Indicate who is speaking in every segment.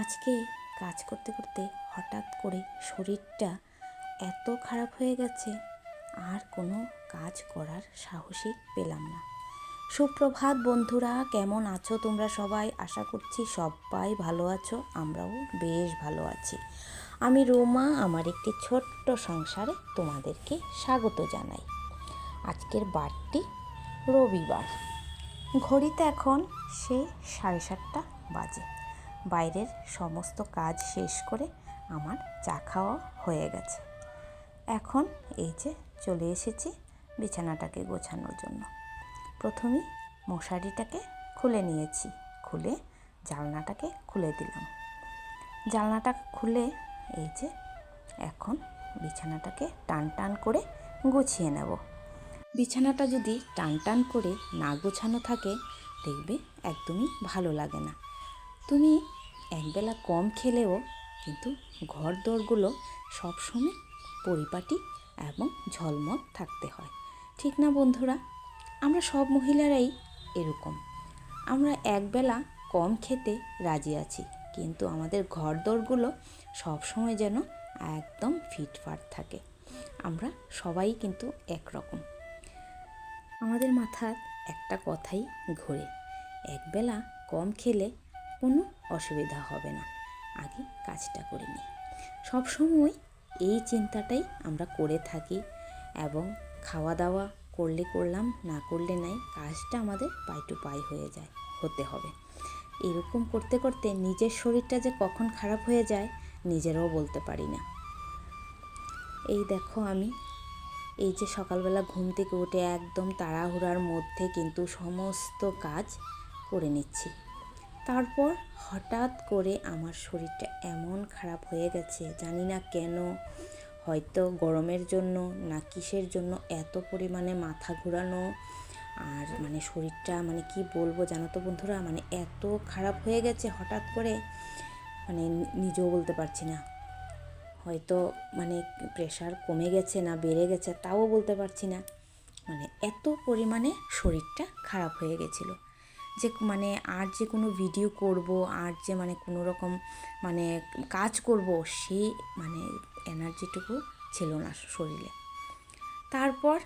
Speaker 1: আজকে কাজ করতে করতে হঠাৎ করে শরীরটা এত খারাপ হয়ে গেছে, আর কোনো কাজ করার সাহসই পেলাম না। সুপ্রভাত বন্ধুরা, কেমন আছো তোমরা সবাই? আশা করছি সবাই ভালো আছো, আমরাও বেশ ভালো আছি। আমি রোমা, আমার একটি ছোট্ট সংসারে তোমাদেরকে স্বাগত জানাই। আজকের বারটি রবিবার। ঘড়িতে এখন সে সাড়ে সাতটা বাজে। বাইরের সমস্ত কাজ শেষ করে আমার চা খাওয়া হয়ে গেছে। এখন এই যে চলে এসেছি বিছানাটাকে গোছানোর জন্য। প্রথমেই মশারিটাকে খুলে নিয়েছি, খুলে জানলাটাকে খুলে দিলাম। জানলাটা খুলে এই যে এখন বিছানাটাকে টান টান করে গুছিয়ে নেব। বিছানাটা যদি টান টান করে না গোছানো থাকে, দেখবে একদমই ভালো লাগে না। তুমি একবেলা কম খেলেও কিন্তু ঘর দরগুলো সবসময় পরিপাটি এবং ঝলমল থাকতে হয়। ঠিক না বন্ধুরা? আমরা সব মহিলারাই এরকম। আমরা একবেলা কম খেতে রাজি আছি, কিন্তু আমাদের ঘর দরগুলো সবসময় যেন একদম ফিটফাট থাকে। আমরা সবাই কিন্তু একরকম। আমাদের মাথার একটা কথাই ঘোরে, একবেলা কম খেলে কোনো অসুবিধা হবে না। আগে কাজটা করে নিই। সবসময় এই চিন্তাটাই আমরা করে থাকি এবং খাওয়া দাওয়া করলে করলাম, না করলে নাই, কাজটা আমাদের পাই টু পাই হয়ে যায়, হতে হবে। এরকম করতে করতে নিজের শরীরটা যে কখন খারাপ হয়ে যায়, নিজেরাও বলতে পারি না। এই দেখো আমি, এই যে সকালবেলা ঘুম থেকে উঠে একদম তাড়াহুড়ার মধ্যে কিন্তু সমস্ত কাজ করে নিচ্ছি। তারপর হঠাৎ করে আমার শরীরটা এমন খারাপ হয়ে গেছে, জানি না কেন। হয়তো গরমের জন্য না কিসের জন্য এত পরিমাণে মাথা ঘোরানো আর মানে শরীরটা মানে কি বলব জানো তো বন্ধুরা? মানে এত খারাপ হয়ে গেছে হঠাৎ করে মানে নিজেও বলতে পারছি না। হয়তো মানে প্রেশার কমে গেছে না বেড়ে গেছে, তাও বলতে পারছি না। মানে এত পরিমাণে শরীরটা খারাপ হয়ে গেছিল। যে মানে আর যে কোনো ভিডিও করব, আর যে মানে কোনো রকম মানে কাজ করব সেই মানে এনার্জিটুকু ছিল না শরীরে। তারপর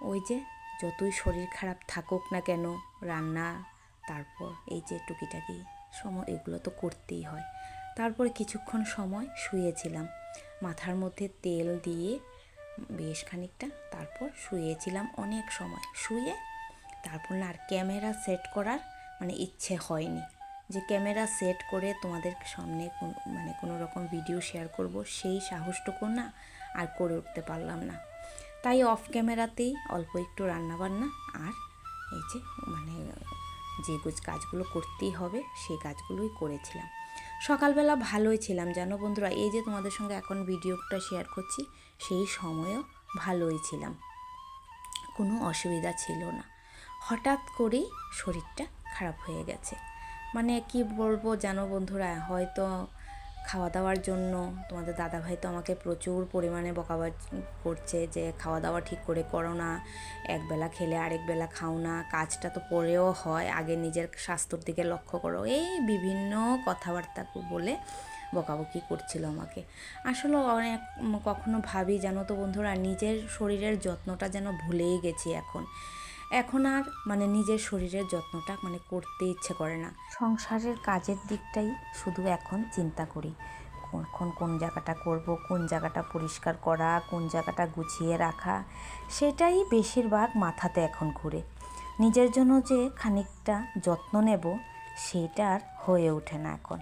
Speaker 1: ওই যে যতই শরীর খারাপ থাকুক না কেন, রান্না, তারপর এই যে টুকিটাকি সময়, এগুলো তো করতেই হয়। তারপর কিছুক্ষণ সময় শুয়েছিলাম। মাথার মধ্যে তেল দিয়ে বেশ খানিকটা তারপর শুয়েছিলাম অনেক সময়। শুয়ে তারপর না আর ক্যামেরা সেট করার মানে ইচ্ছে হয়নি। যে ক্যামেরা সেট করে তোমাদের সামনে মানে কোনো রকম ভিডিও শেয়ার করব, সেই সাহসটুকু না আর করে উঠতে পারলাম না। তাই অফ ক্যামেরাতেই অল্প একটু রান্নাবান্না আর এই যে মানে যে কাজগুলো করতেই হবে, সেই কাজগুলোই করেছিলাম। সকালবেলা ভালোই ছিলাম, জানো বন্ধুরা, এই যে তোমাদের সঙ্গে এখন ভিডিওটা শেয়ার করছি, সেই সময়ও ভালোই ছিলাম। কোনো অসুবিধা ছিল না। হঠাৎ করেই শরীরটা খারাপ হয়ে গেছে। মানে কি বলব জানো বন্ধুরা, হয়তো খাওয়া দাওয়ার জন্য তোমাদের দাদাভাই তো আমাকে প্রচুর পরিমাণে বকাবাজ করছে যে খাওয়া দাওয়া ঠিক করে করো না একবেলা খেলে আরেক বেলা খাও না, কাজটা তো পরেও হয়, আগে নিজের স্বাস্থ্যর দিকে লক্ষ্য করো। এই বিভিন্ন কথাবার্তা বলে বকাবকি করছিল আমাকে। আসলে অনেক কখনো ভাবি জানো তো বন্ধুরা, নিজের শরীরের যত্নটা যেন ভুলেই গেছি এখন। এখন আর মানে নিজের শরীরের যত্নটা মানে করতে ইচ্ছে করে না। সংসারের কাজের দিকটাই শুধু এখন চিন্তা করি। কখন কোন জায়গাটা করব, কোন জায়গাটা পরিষ্কার করা, কোন জায়গাটা গুছিয়ে রাখা, সেটাই বেশিরভাগ মাথাতে এখন ঘুরে। নিজের জন্য যে খানিকটা যত্ন নেব, সেটা আর হয়ে ওঠে না এখন।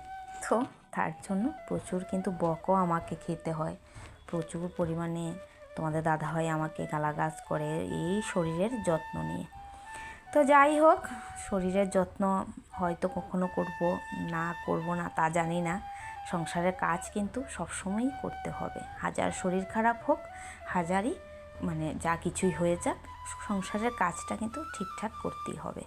Speaker 1: তো তার জন্য প্রচুর কিন্তু বকও আমাকে খেতে হয়। প্রচুর পরিমাণে তোমাদের দাদা হয় আমাকে গালাগাছ করে এই শরীরের যত্ন নিয়ে। তো যাই হোক, শরীরের যত্ন হয়তো কখনো করব, না করব না তা জানি না। সংসারের কাজ কিন্তু সবসময়ই করতে হবে। হাজার শরীর খারাপ হোক, হাজারই মানে যা কিছুই হয়ে যাক, সংসারের কাজটা কিন্তু ঠিকঠাক করতেই হবে।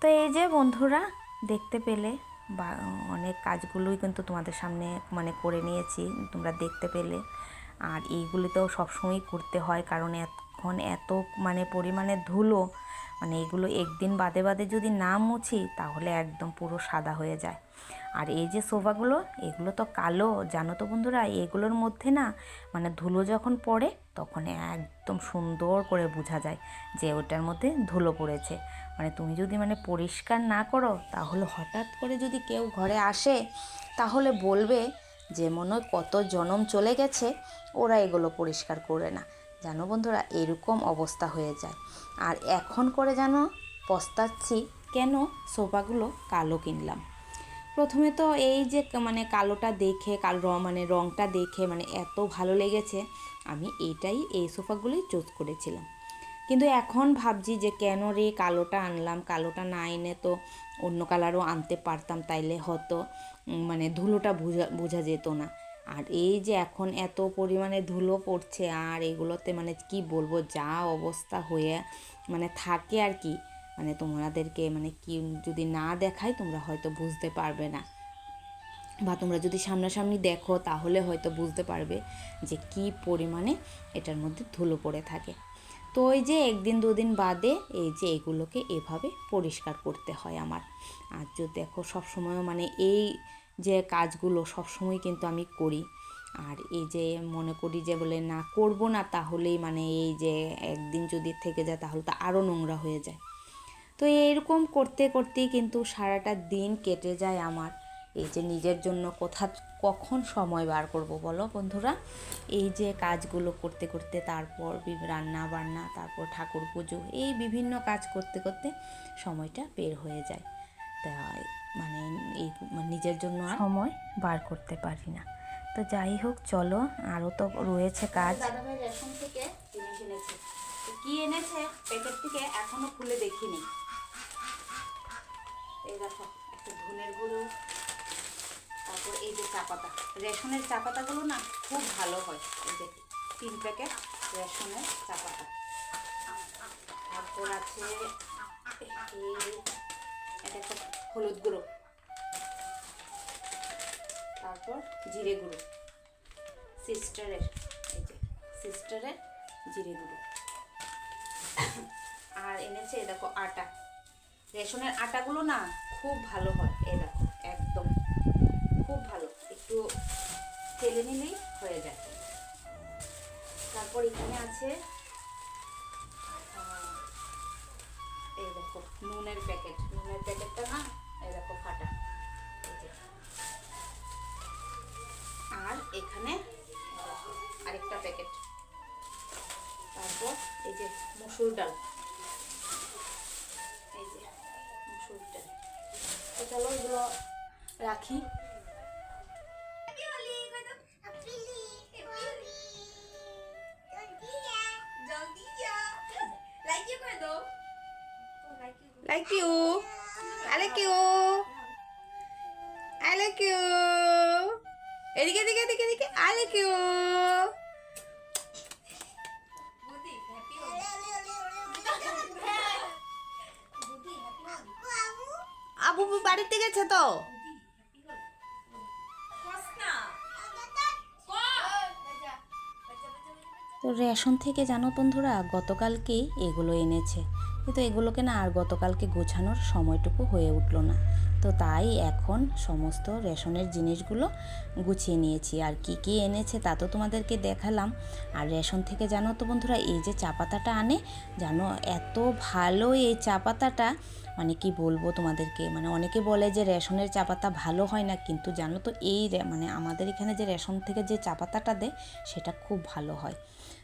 Speaker 1: তো এই যে বন্ধুরা, দেখতে পেলে বা অনেক কাজগুলোই কিন্তু তোমাদের সামনে মানে করে নিয়েছি, তোমরা দেখতে পেলে। আর এইগুলি তো সবসময়ই করতে হয়, কারণ এখন এত মানে পরিমাণে ধুলো মানে এগুলো একদিন বাদে বাদে যদি না মুছি তাহলে একদম পুরো সাদা হয়ে যায়। আর এই যে সোফাগুলো, এগুলো তো কালো, জানো তো বন্ধুরা, এগুলোর মধ্যে না মানে ধুলো যখন পড়ে তখন একদম সুন্দর করে বোঝা যায় যে ওটার মধ্যে ধুলো পড়েছে। মানে তুমি যদি মানে পরিষ্কার না করো তাহলে হঠাৎ করে যদি কেউ ঘরে আসে তাহলে বলবে যে মনে কত জনম চলে গেছে ওরা এগুলো পরিষ্কার করে না। জানো বন্ধুরা এরকম অবস্থা হয়ে যায়। আর এখন করে যেন পস্তাচ্ছি কেন সোফাগুলো কালো কিনলাম। প্রথমে তো এই যে মানে কালোটা দেখে কালো মানে রঙটা দেখে মানে এত ভালো লেগেছে আমি এইটাই এই সোফাগুলোই চুজ করেছিলাম। কিন্তু এখন ভাবছি যে কেন রে কালোটা আনলাম কালোটা না এনে তো অন্য কালারও আনতে পারতাম তাইলে উম, মানে ধুলোটা বোঝা বোঝা যেত না। আর এই যে এখন এত পরিমাণে ধুলো পড়ছে আর এগুলোতে মানে কি বলব, যা অবস্থা হয়ে মানে থাকে আর কি। মানে তোমাদেরকে মানে কি যদি না দেখাই তোমরা হয়তো বুঝতে পারবে না। বা তোমরা যদি সামনাসামনি দেখো তাহলে হয়তো বুঝতে পারবে যে কি পরিমাণে এটার মধ্যে ধুলো পড়ে থাকে। তো ওই যে একদিন দুদিন বাদে এই যে এগুলোকে এভাবে পরিষ্কার করতে হয় আমার। আর যদি দেখো সবসময় মানে এই যে কাজগুলো সবসময় কিন্তু আমি করি। আর এই যে মনে করি যে বলে না করব না তাহলেই মানে এই যে একদিন যদি থেকে যায় তাহলে তো আরও নোংরা হয়ে যায়। তো এরকম করতে, করতেই কিন্তু সারাটা দিন কেটে যায় আমার। এই যে নিজের জন্য কোথা কখন সময় বার করব বলো বন্ধুরা? এই যে কাজগুলো করতে করতে তারপর রান্না বান্না তারপর ঠাকুর পুজো এই বিভিন্ন কাজ করতে করতে সময়টা বের হয়ে যায়। তাই মানে এই মানে নিজের জন্য আর সময় বার করতে পারি না। তো যাই হোক চলো আরও তো রয়েছে কাজ। দাদাভাই রেশন থেকে জিনিস এনেছে। কি এনেছে? প্যাকেট থেকে এখনও খুলে দেখিনি। এই দেখো একটা ধনের গুঁড়ো তারপর এই যে চা পাতা, রেশনের চা পাতাগুলো না খুব ভালো হয়। এই যে তিন প্যাকেট রেশনের চা পাতা। তারপর আছে এটা একটা হলুদ গুঁড়ো। তারপর জিরে গুঁড়ো। সিস্টারের, এই যে সিস্টারের জিরে গুঁড়ো। আর এনেছে, দেখো আটা। রেশনের আটাগুলো না খুব ভালো হয়। তেলে নিলেই হয়ে যায়। তারপর এখানে আছে এই দেখো, নুনের প্যাকেট। নুনের প্যাকেটটা না, এই দেখো ফাটা। আর এখানে আরেকটা প্যাকেট। তারপর এই যে মসুর ডাল। এই যে মসুর ডাল। তো চলো এগুলো রাখি।
Speaker 2: আবু বু বাড়িতে গেছে তো?
Speaker 1: তো রেশন থেকে জানো বন্ধুরা, গতকালকেই এগুলো এনেছে। কিন্তু এগুলোকে না আর গতকালকে গোছানোর সময়টুকু হয়ে উঠল না। তো তাই এখন সমস্ত রেশনের জিনিসগুলো গুছিয়ে নিয়েছি। আর কি কি এনেছে তা তো তোমাদেরকে দেখালাম। আর রেশন থেকে জানো তো বন্ধুরা, এই যে চা পাতাটা আনে, জানো এত ভালো এই চা পাতাটা। মানে কি বলব তোমাদেরকে মানে অনেকে বলে যে রেশনের চা পাতা ভালো হয় না, কিন্তু জানো তো এই মানে আমাদের এখানে যে রেশন থেকে যে চা পাতাটা দেয়, সেটা খুব ভালো হয়।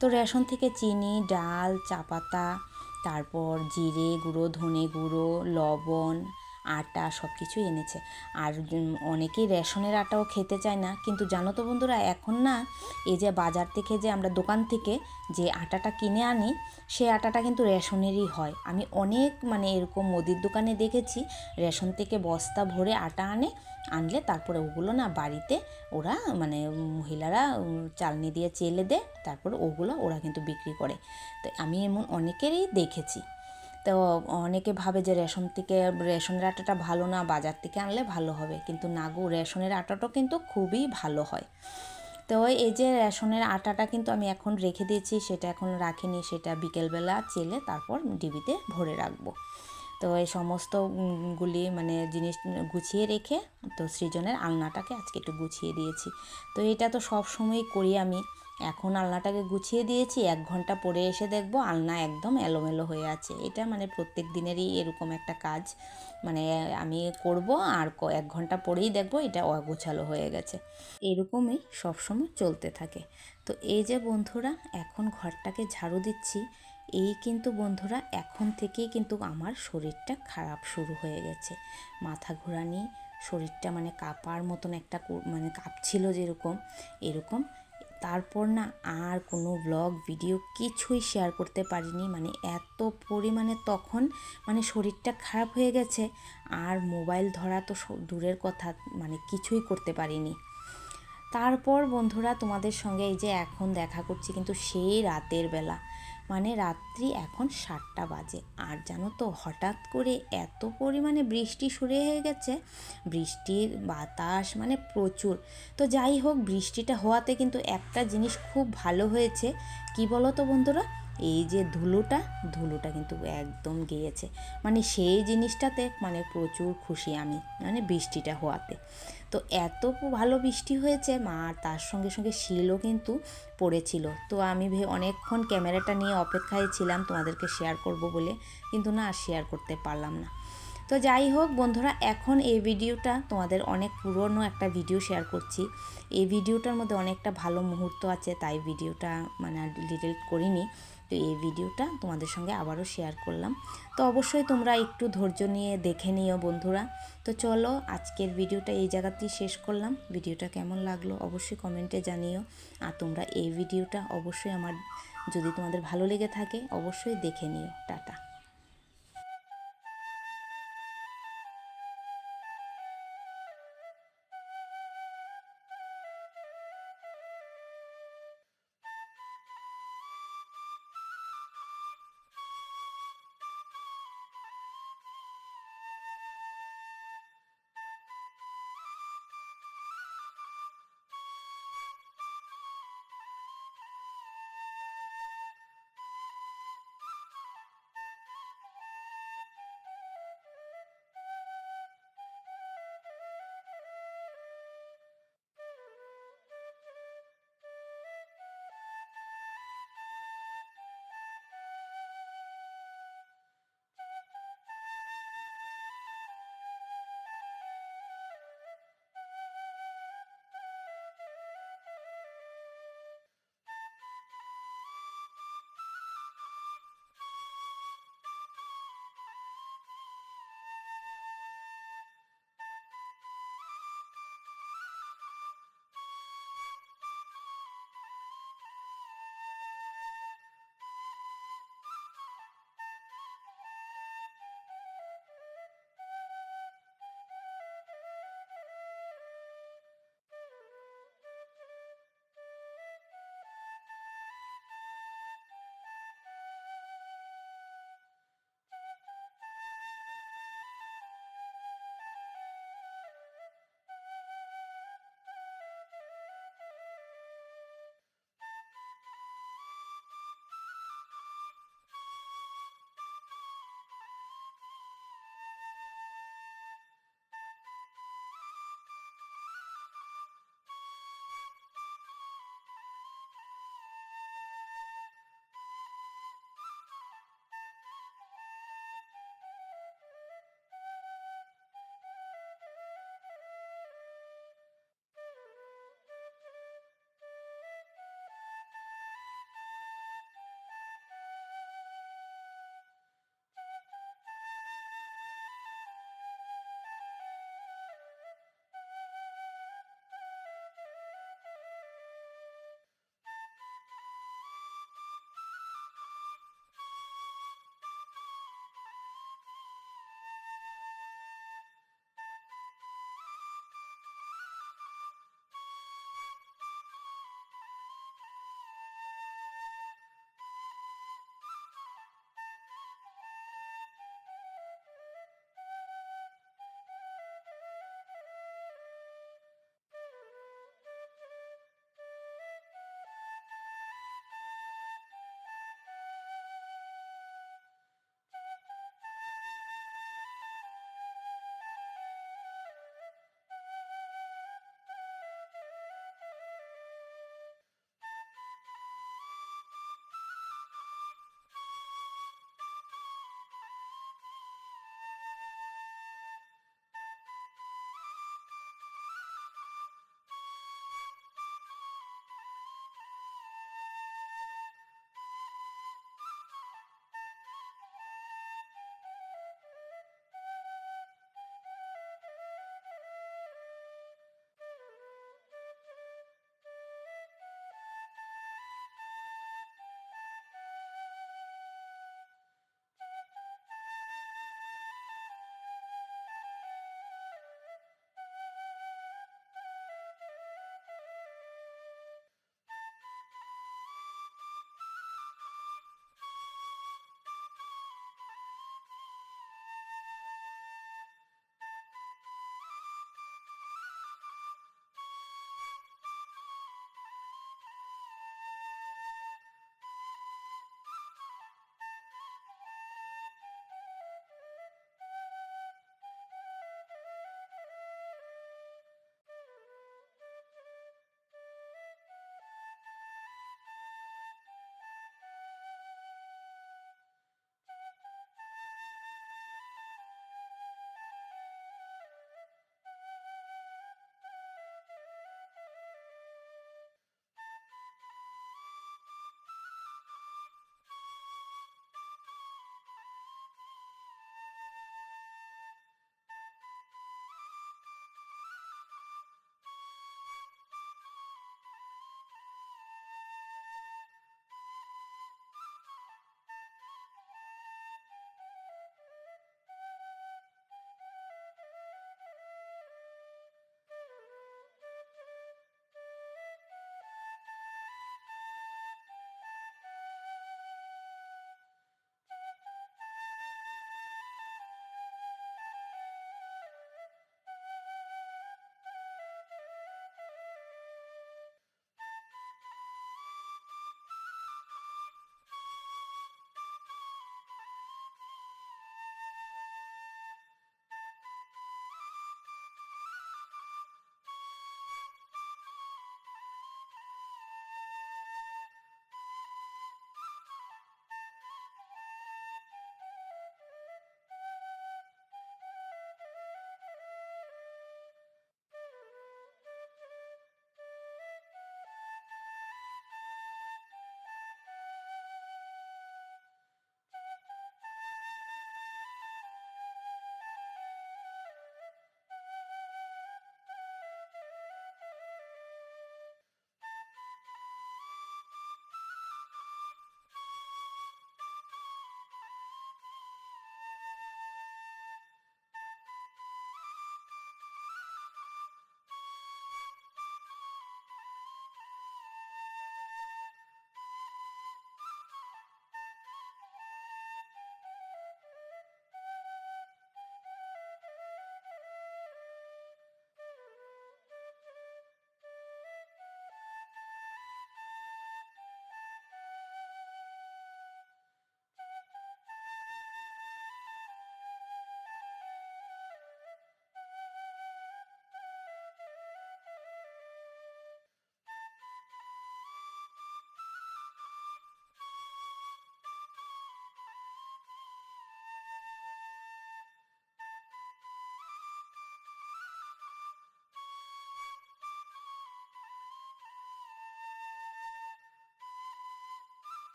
Speaker 1: তো রেশন থেকে চিনি, ডাল, চা পাতা, তারপর জিরে গুঁড়ো, ধনে গুঁড়ো, লবণ আটা সব কিছু এনেছে। আর অনেকেই রেশনের আটাও খেতে চায় না। কিন্তু জানো তো বন্ধুরা, এখন না এই যে বাজার থেকে যে আমরা দোকান থেকে যে আটাটা কিনে আনি, সে আটাটা কিন্তু রেশনেরই হয়। আমি অনেক মানে এরকম মুদির দোকানে দেখেছি, রেশন থেকে বস্তা ভরে আটা আনে, আনলে তারপরে ওগুলো না বাড়িতে ওরা মানে মহিলারা চালনি দিয়ে চেলে দেয়, তারপর ওগুলো ওরা কিন্তু বিক্রি করে। তো আমি এমন অনেকেরই দেখেছি। তো অনেকে ভাবে যে রেশন থেকে রেশনের আটাটা ভালো না বাজার থেকে আনলে ভালো হবে। কিন্তু না গো রেশনের আটাটাও কিন্তু খুবই ভালো হয়। তো এই যে রেশনের আটাটা কিন্তু আমি এখন রেখে দিয়েছি সেটা এখন রাখিনি সেটা বিকেলবেলা চেলে তারপর ডিবিতে ভরে রাখব। তো এই সমস্ত উম, গুলি মানে জিনিস গুছিয়ে রেখে তো সৃজনের আলনাটাকে আজকে একটু গুছিয়ে দিয়েছি। তো এটা তো সব সময় করি আমি। এখন আলনাটাকে গুছিয়ে দিয়েছি, এক ঘণ্টা পরে এসে দেখব আলনা একদম এলোমেলো হয়ে আছে। এটা মানে প্রত্যেক দিনেরই এরকম একটা কাজ। মানে আমি করব আর এক ঘণ্টা পরেই দেখব এটা অগোছালো হয়ে গেছে। এরকমই সবসময় চলতে থাকে। তো এই যে বন্ধুরা, এখন ঘরটাকে ঝাড়ু দিচ্ছি। এই কিন্তু বন্ধুরা, এখন থেকেই কিন্তু আমার শরীরটা খারাপ শুরু হয়ে গেছে। মাথা ঘোরানি, শরীরটা মানে কাঁপার মতন একটা মানে কাঁপছিল যেরকম, এরকম তারপর না আর কোনো ব্লগ ভিডিও কিছুই শেয়ার করতে পারিনি। মানে এত পরিমাণে তখন মানে শরীরটা খারাপ হয়ে গেছে, আর মোবাইল ধরা তো দূরের কথা মানে কিছুই করতে পারিনি। তারপর বন্ধুরা তোমাদের সঙ্গে এই যে এখন দেখা করছি কিন্তু সেই রাতের বেলা। মানে রাত্রি এখন সাতটা বাজে। আর জানো তো, হঠাৎ করে এত পরিমাণে বৃষ্টি শুরু হয়ে গেছে, বৃষ্টির বাতাস মানে প্রচুর। তো যাই হোক, বৃষ্টিটা হওয়াতে কিন্তু একটা জিনিস খুব ভালো হয়েছে। কি বলো তো বন্ধুরা? এই যে ধুলোটা ধুলোটা কিন্তু একদম গিয়েছে। মানে সেই জিনিসটাতে মানে প্রচুর খুশি আমি মানে বৃষ্টিটা হওয়াতে। তো এত ভালো বৃষ্টি হয়েছে, মা আর তার সঙ্গে সঙ্গে শিলও কিন্তু পড়েছিল। তো আমি ভে, অনেকক্ষণ ক্যামেরাটা নিয়ে অপেক্ষায় ছিলাম, তোমাদেরকে শেয়ার করব বলে, কিন্তু না, আর শেয়ার করতে পারলাম না। তো যাই হোক বন্ধুরা, এখন এই ভিডিওটা তোমাদের অনেক পুরনো একটা ভিডিও শেয়ার করছি। এই ভিডিওটার মধ্যে অনেকটা ভালো মুহূর্ত আছে, তাই ভিডিওটা মানে ডিলিট করিনি। তো এই ভিডিওটা তোমাদের সঙ্গে আবারও শেয়ার করলাম। তো অবশ্যই তোমরা একটু ধৈর্য নিয়ে দেখে নিও বন্ধুরা। তো চলো আজকের ভিডিওটা এই জায়গাতেই শেষ করলাম। ভিডিওটা কেমন লাগল অবশ্যই কমেন্টে জানিও। আর তোমরা এই ভিডিওটা অবশ্যই আমার, যদি তোমাদের ভালো লেগে থাকে, অবশ্যই দেখে নিও। টাটা।